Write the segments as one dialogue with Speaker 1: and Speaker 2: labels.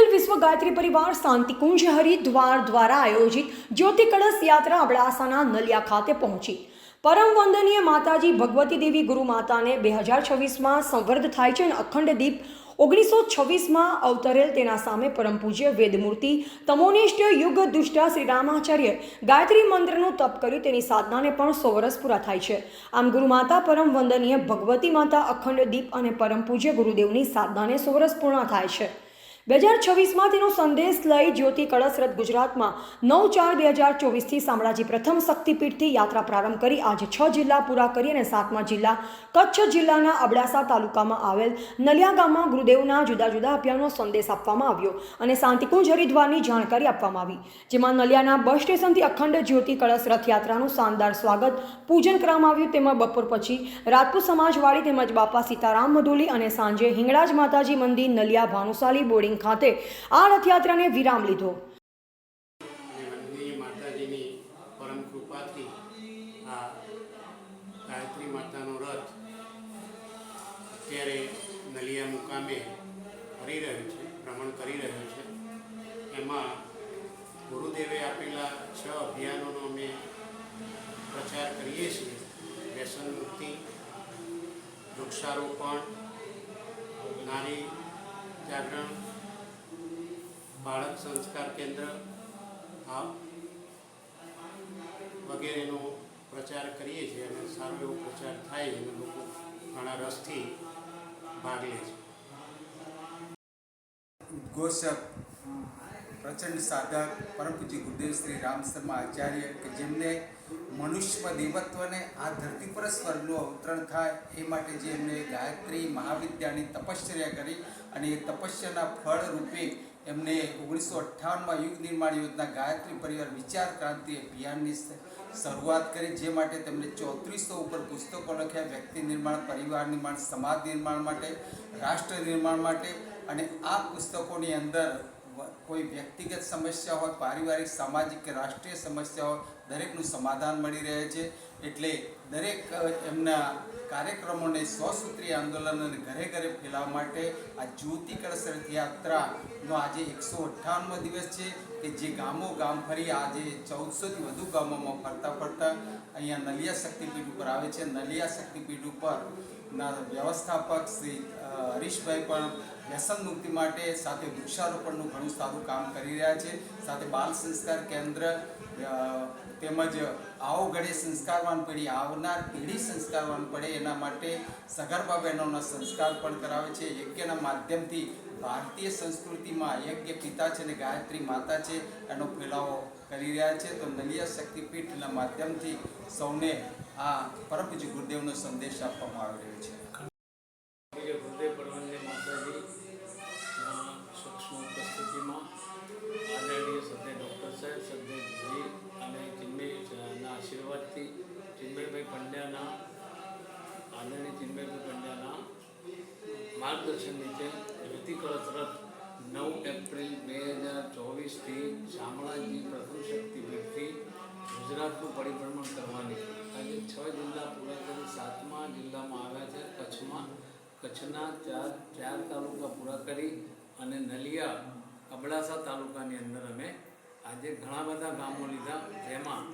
Speaker 1: અખિલ વિશ્વ ગાયત્રી પરિવાર શાંતિકુંજ હરિદ્વાર દ્વારા આયોજિત જ્યોતિ કળશ યાત્રા અબડાસાના નલિયા ખાતે પહોંચી. પરમ વંદનીય માતાજી ભગવતી દેવી ગુરુ માતાને બે હજાર છવ્વીસમાં સંવર્ધ થાય છે અને અખંડ દીપ ઓગણીસો છવ્વીસમાં અવતરેલ તેના સામે પરમ પૂજ્ય વેદમૂર્તિ તમોનિષ્ઠ યુગ દુષ્ટા શ્રી રામાચાર્ય ગાયત્રી મંત્રનું તપ કર્યું. તેની સાધનાને પણ સો વર્ષ પૂરા થાય છે. આમ ગુરુમાતા પરમ વંદનીય ભગવતી માતા અખંડ દીપ અને પરમ પૂજ્ય ગુરુદેવની સાધનાને સો વર્ષ પૂર્ણ થાય છે. બે હજાર છવ્વીસમાં તેનો સંદેશ લઈ જ્યોતિ કળશ રથ ગુજરાતમાં નવ ચાર બે હજાર ચોવીસથી શામળાજી પ્રથમ શક્તિપીઠથી યાત્રા પ્રારંભ કરી. આજે છ જિલ્લા પૂરા કરી અને સાતમા જિલ્લા કચ્છ જિલ્લાના અબડાસા તાલુકામાં આવેલ નલિયા ગામમાં ગુરુદેવના જુદા જુદા અભિયાનનો સંદેશ આપવામાં આવ્યો અને શાંતિકુંજ હરિદ્વારની જાણકારી આપવામાં આવી. જેમાં નલિયાના બસ સ્ટેશનથી અખંડ જ્યોતિ કળશ રથયાત્રાનું શાનદાર સ્વાગત, પૂજન કરવામાં આવ્યું. તેમાં બપોર પછી રાજપૂત સમાજવાડી તેમજ બાપા સીતારામ મધુલી અને સાંજે હિંગળાજ માતાજી મંદિર, નલિયા ભાનુશાલી બોર્ડિંગ ખાતે આ રથયાત્રાને વિરામ લીધો.
Speaker 2: માતાજીની પરમ કૃપાથી આ ગાયત્રી માતાનો રથ અત્યારે નલિયા મુકામે ફરી રહ્યો છે, ભ્રમણ કરી રહ્યો છે. એમાં ગુરુદેવે આપેલા છ અભિયાનોનો અમે પ્રચાર કરીએ છીએ. વ્યસન મુક્તિ, વૃક્ષારોપણ, નારી જાગરણ બાળક સંસ્કાર કેન્દ્ર આ વગેરેનો પ્રચાર કરીએ છીએ અને સારો એવો પ્રચાર થાય અને લોકો ઘણા રસથી ભાગ લે છે.
Speaker 3: ઉદ્ઘોષક પ્રચંડ સાધક પરમ પૂજ્ય ગુરુદેવ શ્રી રામ શર્મા આચાર્ય કે જેમને મનુષ્ય દેવત્વને આ ધરતી પર સ્વર્ગનું અવતરણ થાય એ માટે જે એમને ગાયત્રી મહાવિદ્યાની તપશ્ચર્યા કરી અને એ તપસ્યાના ફળ રૂપે એમને ઓગણીસો અઠ્ઠાવનમાં યુગ નિર્માણ યોજના ગાયત્રી પરિવાર વિચાર ક્રાંતિ અભિયાનની શરૂઆત કરી, જે માટે તેમણે ચોત્રીસો ઉપર પુસ્તકો લખ્યા, વ્યક્તિ નિર્માણ, પરિવાર નિર્માણ, સમાજ નિર્માણ માટે, રાષ્ટ્ર નિર્માણ માટે અને આ પુસ્તકોની અંદર કોઈ વ્યક્તિગત સમસ્યા હોય પારિવારિક, સામાજિક કે રાષ્ટ્રીય સમસ્યા હોય દરેકનું સમાધાન મળી રહે છે. એટલે દરેક એમના કાર્યક્રમોને સ્વસૂત્રીય આંદોલન અને ઘરે ઘરે ફેલાવવા માટે આ જ્યોતિ કળશ રથયાત્રાનો આજે એકસો અઠ્ઠાવનમો દિવસ છે કે જે ગામો ગામ ફરી આજે ચૌદસોથી વધુ ગામોમાં ફરતા ફરતા અહીંયા નલિયા શક્તિપીઠ ઉપર આવે છે. નલિયા શક્તિપીઠ ઉપર ના, વ્યવસ્થાપક શ્રી હરીશભાઈ પણ વ્યસન મુક્તિ માટે સાથે વૃક્ષારોપણનું ઘણું સારું કામ કરી રહ્યા છે. સાથે બાલ સંસ્કાર કેન્દ્ર તેમજ આવો ઘડે સંસ્કારવાન પેઢી, આવનાર પેઢી સંસ્કારવાન પડે એના માટે સગર્ભા બહેનોના સંસ્કાર પણ કરાવે છે. યજ્ઞના માધ્યમથી ભારતીય સંસ્કૃતિમાં યજ્ઞ પિતા છે અને ગાયત્રી માતા છે. એનો ફેલાવો કરી રહ્યા છે. તો નલિયા શક્તિપીઠના માધ્યમથી સૌને આ પરમપૂજ્ય ગુરુદેવનો સંદેશ આપવામાં આવી રહ્યો છે.
Speaker 4: પૂજ્ય ગુરુદેવ પરમાનંદ સૂક્ષ્મ ઉપસ્થિતિમાં આદરણીય સત્ય ડૉક્ટર સાહેબ સદયજી અને ચિન્મયના આશીર્વાદથી ચિન્મયભાઈ પંડ્યાના, આદરણીય ચિન્મયભાઈ પંડ્યાના માર્ગદર્શન નીચે કળશ રથ નવ એપ્રિલ બે હજાર ચોવીસથી શામળાજી પ્રથમ શક્તિપીઠથી ગુજરાતનું પરિભ્રમણ કરવાની આજે છ જિલ્લા પૂરા કરી, સાતમા જિલ્લામાં આવ્યા છે, કચ્છમાં. કચ્છના ચાર ચાર તાલુકા પૂરા કરી અને નલિયા અબડાસા તાલુકાની અંદર અમે આજે ઘણા બધા ગામો લીધા, જેમાં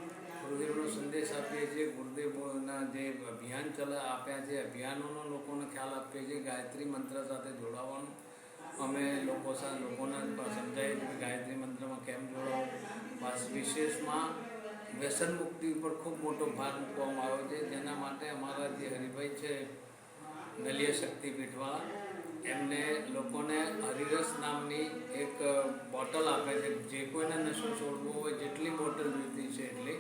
Speaker 4: ગુરુદેવનો સંદેશ આપીએ છીએ, ગુરુદેવના જે અભિયાન ચલા, આપ્યા છે, અભિયાનોનો લોકોને ખ્યાલ આપીએ છીએ, ગાયત્રી મંત્ર સાથે જોડાવાનું. અમે લોકો સાથે લોકોને સમજાવીએ છીએ ગાયત્રી મંત્રમાં કેમ જોડાવું? વિશેષમાં વ્યસન મુક્તિ ઉપર ખૂબ મોટો ભાર મૂકવામાં આવ્યો છે. જેના માટે અમારા જે હરિભાઈ છે, નલિય શક્તિપીઠવા એમને લોકોને હરિરસ નામની એક બોટલ આપે છે. જે કોઈને નશો છોડવો હોય, જેટલી બોટલ જોઈતી છે એટલી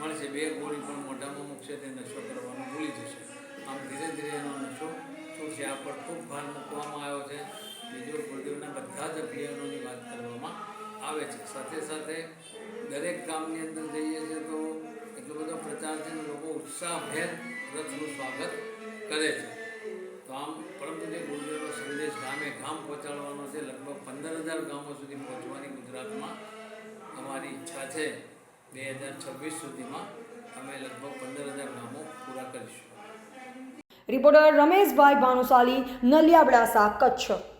Speaker 4: મળશે. બે ગોળી પણ મોઢામાં મૂકશે, તે નશો કરવાનું ભૂલી જશે. આમ ધીરે ધીરે એનો નશો છૂટશે. આ પર ખૂબ ભાર મૂકવામાં આવ્યો છે. બીજો ગુરુદેવના બધા જ અભિયાનોની વાત કરવામાં આવે છે. સાથે સાથે દરેક ગામની અંદર જઈએ છીએ તો એટલો બધો પ્રચાર છે લોકો ઉત્સાહભેર રથનું સ્વાગત કરે છે. તો આમ પરમ પૂજ્ય ગુરુદેવનો સંદેશ ગામે ગામ પહોંચાડવાનો છે. લગભગ પંદર હજાર ગામો સુધી પહોંચવાની ગુજરાતમાં અમારી ઈચ્છા છે. બે હજાર છવ્વીસ સુધીમાં અમે લગભગ પંદર હજાર ગામો પૂરા કરીશું.
Speaker 1: રિપોર્ટર રમેશભાઈ ભાનુશાલી, નલિયાબડાસા, કચ્છ.